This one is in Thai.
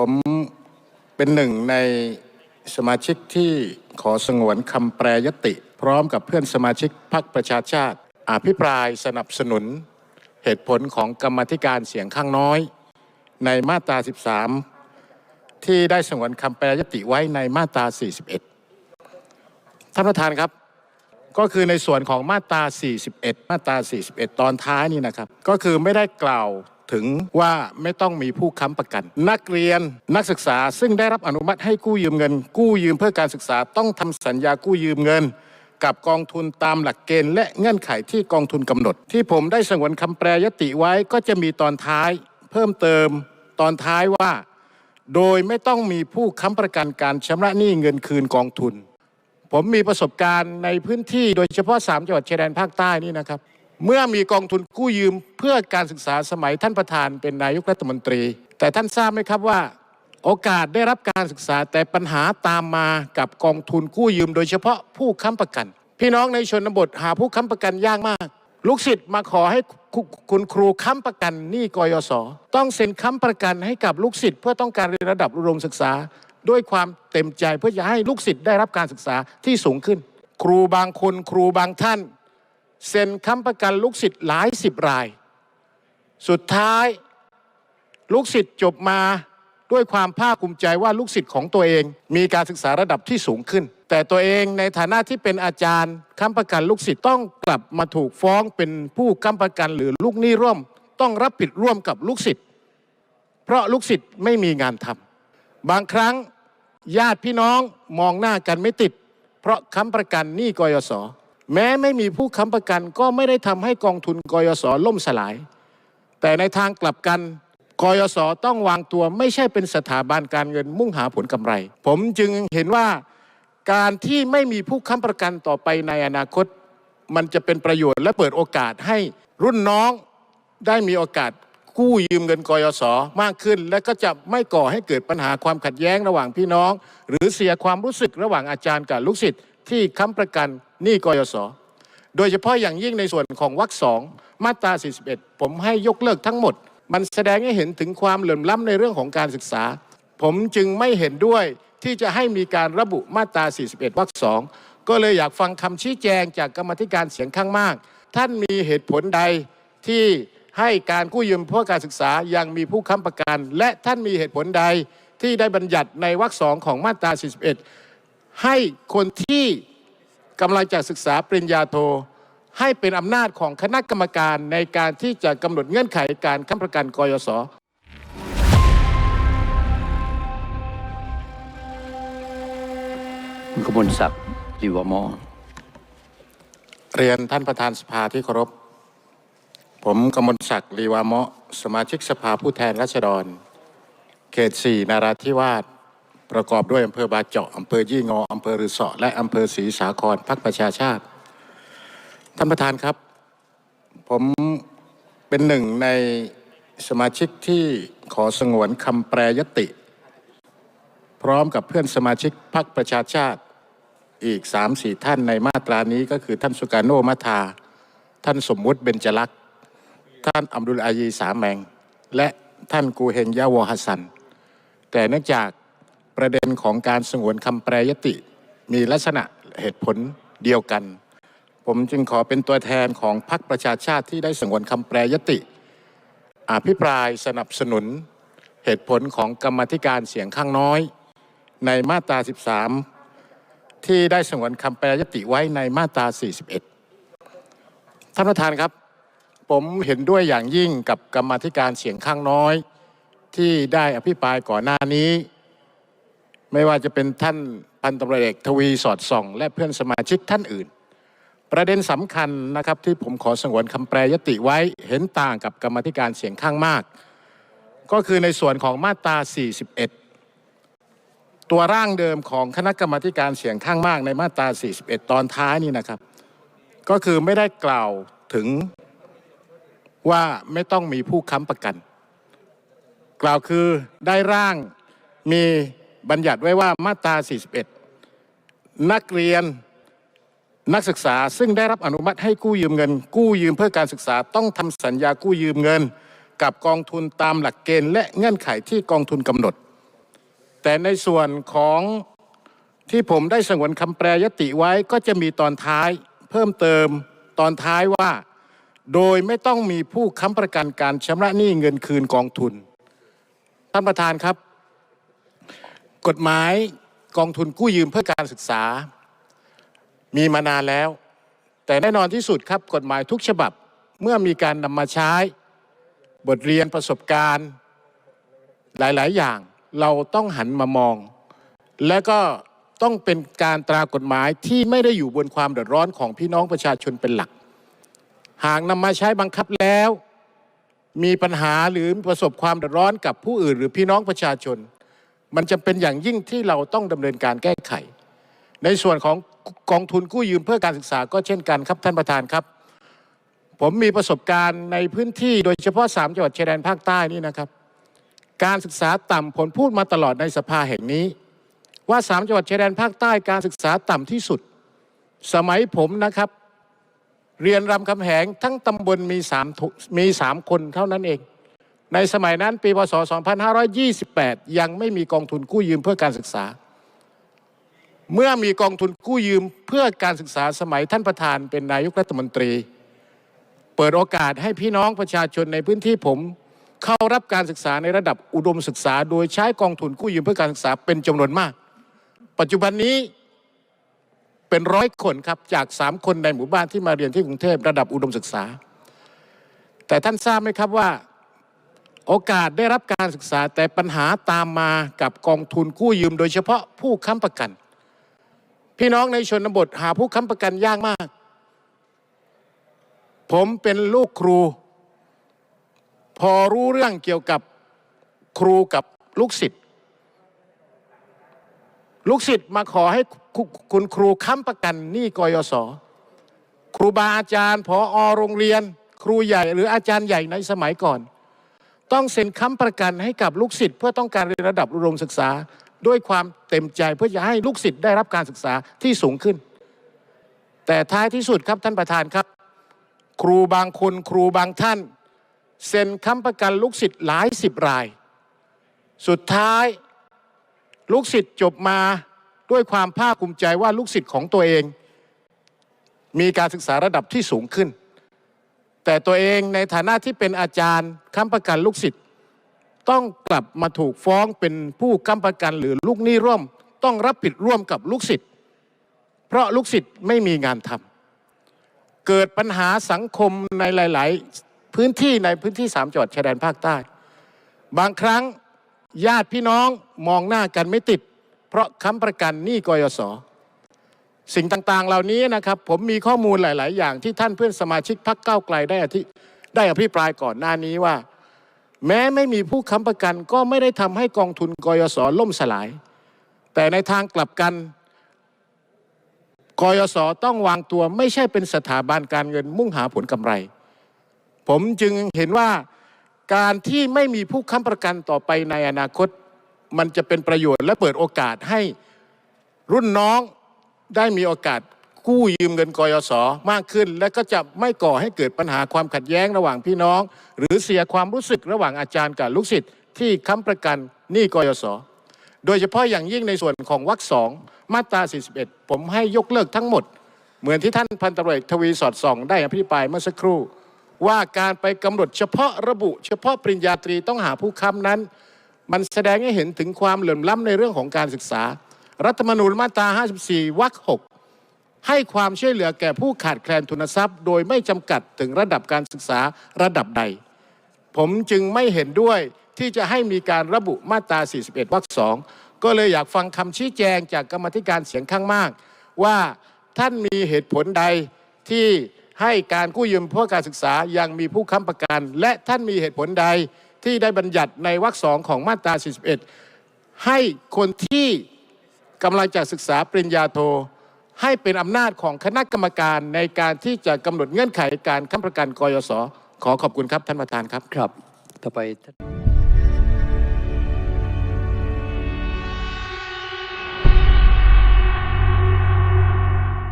ผมเป็นหนึ่งในสมาชิกที่ขอสงวนคำแปรยติ พร้อมกับเพื่อนสมาชิกพรรคประชาชาติ อภิปรายสนับสนุน เหตุผลของกรรมธิการเสียงข้างน้อย ในมาตรา 13 ที่ได้สงวนคำแปรยติไว้ในมาตรา 41 ท่านประธานครับ ก็คือในส่วนของมาตรา 41 มาตรา 41 ตอนท้ายนี่นะครับ ก็คือไม่ได้กล่าว ถึงว่าไม่ต้องมีผู้ค้ำประกัน นักเรียนนักศึกษาซึ่งได้รับอนุมัติให้กู้ยืมเงิน กู้ยืมเพื่อการศึกษาต้องทำสัญญากู้ยืมเงิน กับกองทุนตามหลักเกณฑ์และเงื่อนไขที่กองทุนกำหนด ที่ผมได้สงวนคำแปรยติไว้ก็จะมีตอนท้าย เพิ่มเติมตอนท้ายว่า โดยไม่ต้องมีผู้ค้ำประกันการชำระหนี้เงินคืนกองทุน ผมมีประสบการณ์ในพื้นที่โดยเฉพาะ 3 จังหวัดชายแดนภาคใต้นี่นะครับ เมื่อมีกองทุนกู้ยืมเพื่อการศึกษาสมัยท่านประธานเป็นนายกรัฐมนตรี แต่ท่านทราบไหมครับว่า โอกาสได้รับการศึกษาแต่ปัญหาตามมากับกองทุนกู้ยืม โดยเฉพาะผู้ค้ำประกัน พี่น้องในชนบทหาผู้ค้ำประกันยากมาก ลูกศิษย์มาขอให้คุคุณครูค้ำประกันหนี้กยศต้องเซ็นค้ำประกันให้กับลูกศิษย์เพื่อต้องการเรียนระดับอุดมศึกษา ด้วยความเต็มใจเพื่อจะให้ลูกศิษย์ได้รับการศึกษาที่สูงขึ้น ครูบางคนครูบางท่าน เซ็นค้ำประกันลูกศิษย์หลายสิบราย สุดท้ายลูกศิษย์จบมาด้วยความภาคภูมิใจว่าลูกศิษย์ของตัวเอง มีการศึกษาระดับที่สูงขึ้น แต่ตัวเองในฐานะที่เป็นอาจารย์ค้ำประกันลูกศิษย์ต้องกลับมาถูกฟ้องเป็นผู้ค้ำประกันหรือลูกหนี้ร่วม ต้องรับผิดร่วมกับลูกศิษย์เพราะลูกศิษย์ไม่มีงานทำบางครั้งญาติพี่น้องมองหน้ากันไม่ติด เพราะค้ำประกันหนี้กยศ แม้ไม่มีผู้ค้ำประกันก็ไม่ได้ทำให้กองทุนกยศล่มสลาย แต่ในทางกลับกันกยศต้องวางตัวไม่ใช่เป็นสถาบันการเงินมุ่งหาผลกำไร ผมจึงเห็นว่าการที่ไม่มีผู้ค้ำประกันต่อไปในอนาคต มันจะเป็นประโยชน์และเปิดโอกาสให้รุ่นน้องได้มีโอกาสกู้ยืมเงินกยศมากขึ้น และก็จะไม่ก่อให้เกิดปัญหาความขัดแย้งระหว่างพี่น้อง หรือเสียความรู้สึกระหว่างอาจารย์กับลูกศิษย์ ที่ค้ำประกันหนี้กยศโดยเฉพาะอย่างยิ่งในส่วนของวรรคสองมาตรา 41 ผมให้ยกเลิกทั้งหมด มันแสดงให้เห็นถึงความเหลื่อมล้ำในเรื่องของการศึกษา ผมจึงไม่เห็นด้วยที่จะให้มีการระบุมาตรา 41 วรรคสองก็เลยอยากฟังคำชี้แจงจากกรรมธิการเสียงข้างมาก ท่านมีเหตุผลใดที่ให้การกู้ยืมเพื่อการศึกษายังมีผู้ค้ำประกัน และท่านมีเหตุผลใดที่ได้บัญญัติในวรรคสองของมาตรา 41 ให้คนที่กำลังจะศึกษาปริญญาโท ให้เป็นอำนาจของคณะกรรมการในการที่จะกำหนดเงื่อนไขการค้ำประกันกยศคุณกมลศักดิ์ลิวามอเรียนท่านประธานสภาที่เคารพ ผมกมลศักดิ์ลีวามะสมาชิกสภาผู้แทนราษฎร เขต4นาราธิวาส ประกอบด้วยอำเภอบาเจาะอำเภอยี่งออำเภอรือสาะและอำเภอศรีสาครพักประชาชาติ ท่านประธานครับ ผมเป็นหนึ่งในสมาชิกที่ขอสงวนคำแปรยติ พร้อมกับเพื่อนสมาชิกพักประชาชาติอีกสามสี่ท่านในมาตรานี้ก็คือท่านสุการโนมัทา ท่านสมมุติเบญจลักษ์ท่านอัมดุลอายีสาแมง และท่านกูเฮงยาวอฮัสซัน แต่เนื่องจาก ประเด็นของการสงวนคำแปรยติ มีลักษณะเหตุผลเดียวกัน ผมจึงขอเป็นตัวแทนของพรรคประชาชาติที่ได้สงวนคำแปรยติ อภิปรายสนับสนุนเหตุผลของกรรมธิการเสียงข้างน้อย ในมาตรา 13 ที่ได้สงวนคำแปรยติไว้ในมาตรา 41 ท่านประธานครับ ผมเห็นด้วยอย่างยิ่งกับกรรมธิการเสียงข้างน้อย ที่ได้อภิปรายก่อนหน้านี้ ไม่ว่าจะเป็นท่านพันตำรวจเอกทวีสอดส่อง และเพื่อนสมาชิกท่านอื่น ประเด็นสำคัญนะครับที่ผมขอสงวนคำแปรยติไว้เห็นต่างกับกรรมธิการเสียงข้างมาก ก็คือในส่วนของมาตรา 41 ตัวร่างเดิมของคณะกรรมการเสียงข้างมากในมาตรา 41 ตอนท้ายนี่นะครับ ก็คือไม่ได้กล่าวถึงว่าไม่ต้องมีผู้ค้ำประกัน กล่าวคือได้ร่างมี บัญญัติไว้ว่ามาตรา 41 นักเรียนนักศึกษาซึ่งได้รับอนุมัติให้กู้ยืมเงิน กู้ยืมเพื่อการศึกษาต้องทำสัญญากู้ยืมเงิน กับกองทุนตามหลักเกณฑ์และเงื่อนไขที่กองทุนกำหนด แต่ในส่วนของที่ผมได้สงวนคำแปรยติไว้ก็จะมีตอนท้ายเพิ่มเติมตอนท้ายว่า โดยไม่ต้องมีผู้ค้ำประกันการชำระหนี้เงินคืนกองทุน ท่านประธานครับ กฎหมายกองทุนกู้ยืมเพื่อการศึกษา มีมานานแล้ว แต่แน่นอนที่สุดครับกฎหมายทุกฉบับเมื่อมีการนำมาใช้ บทเรียนประสบการณ์หลาย ๆ อย่างเราต้องหันมามอง และก็ต้องเป็นการตรากฎหมายที่ไม่ได้อยู่บนความเดือดร้อนของพี่น้องประชาชนเป็นหลัก หากนำมาใช้บังคับแล้ว มีปัญหาหรือประสบความเดือดร้อนกับผู้อื่น หรือพี่น้องประชาชน มันจะเป็นอย่างยิ่งที่เราต้องดำเนินการแก้ไข ในส่วนของกองทุนกู้ยืมเพื่อการศึกษาก็เช่นกันครับท่านประธานครับ ผมมีประสบการณ์ในพื้นที่โดยเฉพาะสามจังหวัดชายแดนภาคใต้นี่นะครับ การศึกษาต่ำผลพูดมาตลอดในสภาแห่งนี้ ว่าสามจังหวัดชายแดนภาคใต้การศึกษาต่ำที่สุด สมัยผมนะครับ เรียนรำคำแหงทั้งตำบลมีสามมีสามคนเท่านั้นเอง ในสมัยนั้นปีพศ 2528 ยังไม่มีกองทุนกู้ยืมเพื่อการศึกษา เมื่อมีกองทุนกู้ยืมเพื่อการศึกษาสมัยท่านประธานเป็นนายกรัฐมนตรี เปิดโอกาสให้พี่น้องประชาชนในพื้นที่ผม เข้ารับการศึกษาในระดับอุดมศึกษา โดยใช้กองทุนกู้ยืมเพื่อการศึกษาเป็นจำนวนมาก ปัจจุบันนี้เป็นร้อยคนครับจากสามคนในหมู่บ้านที่มาเรียนที่กรุงเทพระดับอุดมศึกษา แต่ท่านทราบไหมครับว่า โอกาสได้รับการศึกษาแต่ปัญหาตามมากับกองทุนกู้ยืม โดยเฉพาะผู้ค้ำประกัน พี่น้องในชนบทหาผู้ค้ำประกันยากมาก ผมเป็นลูกครู พอรู้เรื่องเกี่ยวกับครูกับลูกศิษย์ลูกศิษย์มาขอให้คุคุณครูค้ำประกันหนี้กยศครูบาอาจารย์ผอโรงเรียน ครูใหญ่หรืออาจารย์ใหญ่ในสมัยก่อน ต้องเซ็นค้ำประกันให้กับลูกศิษย์เพื่อต้องการเรียนระดับอุดมศึกษา ด้วยความเต็มใจเพื่อจะให้ลูกศิษย์ได้รับการศึกษาที่สูงขึ้น แต่ท้ายที่สุดครับท่านประธานครับ ครูบางคนครูบางท่าน เซ็นค้ำประกันลูกศิษย์หลายสิบราย สุดท้ายลูกศิษย์จบมาด้วยความภาคภูมิใจว่าลูกศิษย์ของตัวเอง มีการศึกษาระดับที่สูงขึ้น แต่ตัวเองในฐานะที่เป็นอาจารย์ค้ำประกันลูกศิษย์ต้องกลับมาถูกฟ้องเป็นผู้ค้ำประกันหรือลูกหนี้ร่วม ต้องรับผิดร่วมกับลูกศิษย์เพราะลูกศิษย์ไม่มีงานทำเกิดปัญหาสังคมในหลาย ๆ พื้นที่ในพื้นที่สามจังหวัดชายแดนภาคใต้ บางครั้งญาติพี่น้องมองหน้ากันไม่ติด เพราะค้ำประกันหนี้กยศ สิ่งต่างๆ เหล่านี้นะครับผมมีข้อมูลหลาย ๆ อย่างที่ท่านเพื่อนสมาชิกพรรคก้าวไกลได้อธิได้อภิปรายก่อนหน้านี้ว่า แม้ไม่มีผู้ค้ำประกันก็ไม่ได้ทำให้กองทุนกยศล่มสลาย แต่ในทางกลับกันกยศต้องวางตัวไม่ใช่เป็นสถาบันการเงินมุ่งหาผลกำไร ผมจึงเห็นว่าการที่ไม่มีผู้ค้ำประกันต่อไปในอนาคต มันจะเป็นประโยชน์และเปิดโอกาสให้รุ่นน้อง ได้มีโอกาสกู้ยืมเงินกยศมากขึ้น และก็จะไม่ก่อให้เกิดปัญหาความขัดแย้งระหว่างพี่น้อง หรือเสียความรู้สึกระหว่างอาจารย์กับลูกศิษย์ที่ค้ำประกันหนี้กยศโดยเฉพาะอย่างยิ่งในส่วนของวรรคสองมาตรา 41 ผมให้ยกเลิกทั้งหมด เหมือนที่ท่านพันตำรวจเอกทวีสอดส่องได้อภิปรายเมื่อสักครู่ ว่าการไปกำหนดเฉพาะระบุ เฉพาะปริญญาตรีต้องหาผู้ค้ำนั้น มันแสดงให้เห็นถึงความเหลื่อมล้ำในเรื่องของการศึกษา รัฐมนูญมาตรา 54 วรรค 6 ให้ความช่วยเหลือแก่ผู้ขาดแคลนทุนทรัพย์ โดยไม่จำกัดถึงระดับการศึกษาระดับใด ผมจึงไม่เห็นด้วยที่จะให้มีการระบุมาตรา 41 วรรคสองก็เลยอยากฟังคำชี้แจงจากกรรมธิการเสียงข้างมาก ว่าท่านมีเหตุผลใดที่ให้การกู้ยืมเพื่อการศึกษายังมีผู้ค้ำประกัน และท่านมีเหตุผลใดที่ได้บัญญัติในวรรคสองของมาตรา 41 ให้คนที่ กำลังจะศึกษาปริญญาโท ให้เป็นอำนาจของคณะกรรมการในการที่จะกำหนดเงื่อนไขการค้ำประกันกยศขอขอบคุณครับท่านประธานครับครับ ต่อไปท่าน